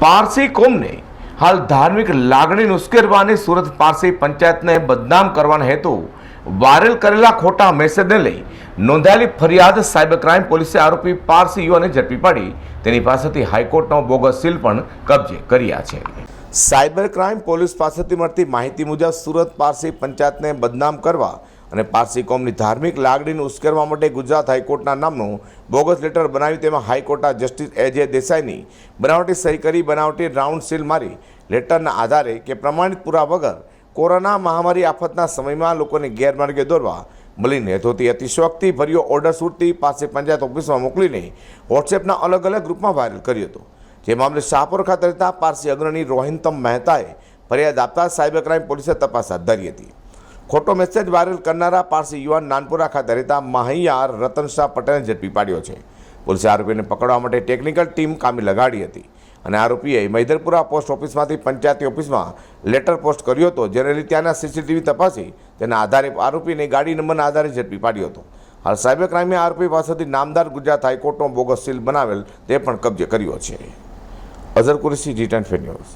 પારસી કોમને હાલ ધાર્મિક લાગણી ઉશ્કેરવાની સુરત પારસી પંચાયતને બદનામ કરવાના હેતુ વાયરલ કરેલા ખોટા મેસેજને લઈ નોંધાયેલી ફરિયાદ સાયબર ક્રાઇમ પોલીસે આરોપી પારસી યુવાને ઝડપી પાડી. તેની પાસેથી હાઈકોર્ટનો બોગસ સીલ પણ કબજે કર્યા છે. સાયબર ક્રાઇમ પોલીસ પાસેથી મળતી માહિતી મુજબ સુરત પારસી પંચાયતને બદનામ કરવા અને પારસી કોમની ધાર્મિક લાગણીને ઉશ્કેરવા માટે ગુજરાત હાઈકોર્ટના નામનું બોગસ લેટર બનાવી તેમાં હાઈકોર્ટના જસ્ટિસ એજે દેસાઈની બનાવટી સહી કરી, બનાવટી રાઉન્ડ સીલ મારી લેટરના આધારે કે પ્રમાણિત પુરા વગર કોરોના મહામારી આફતના સમયમાં લોકોને ગેરમાર્ગે દોરવા મળીને હેતુથી અતિશોક્તિ ભર્યો ઓર્ડર સુરતી પાસે પંચાયત ઓફિસમાં મોકલીને વોટ્સએપના અલગ અલગ ગ્રુપમાં વાયરલ કર્યો હતો. જે મામલે શાહપુર ખાતે રહેતા પારસી અગ્રણી રોહિંતમ મહેતાએ ફરિયાદ આપતા સાયબર ક્રાઇમ પોલીસે તપાસ હાથ ધરી હતી. ખોટો મેસેજ વાયરલ કરનારા પારસી યુવાન નાનપુરા ખાતે રહેતા માહૈયાર રતન શાહ પટેલને ઝડપી પાડ્યો છે. પોલીસે આરોપીને પકડવા માટે ટેકનિકલ ટીમ કામે લગાડી હતી અને આરોપીએ મૈદરપુરા પોસ્ટ ઓફિસમાંથી પંચાયતી ઓફિસમાં લેટર પોસ્ટ કર્યો હતો, જેને લીધે ત્યાંના સીસીટીવી તપાસી તેના આધારે આરોપીને ગાડી નંબરના આધારે ઝડપી પાડ્યો હતો. હાલ સાયબર ક્રાઇમે આરોપી પાસેથી નામદાર ગુજરાત હાઈકોર્ટનો બોગસ સીલ બનાવેલ તે પણ કબજે કર્યો છે. Azhar Qureshi, G ten news.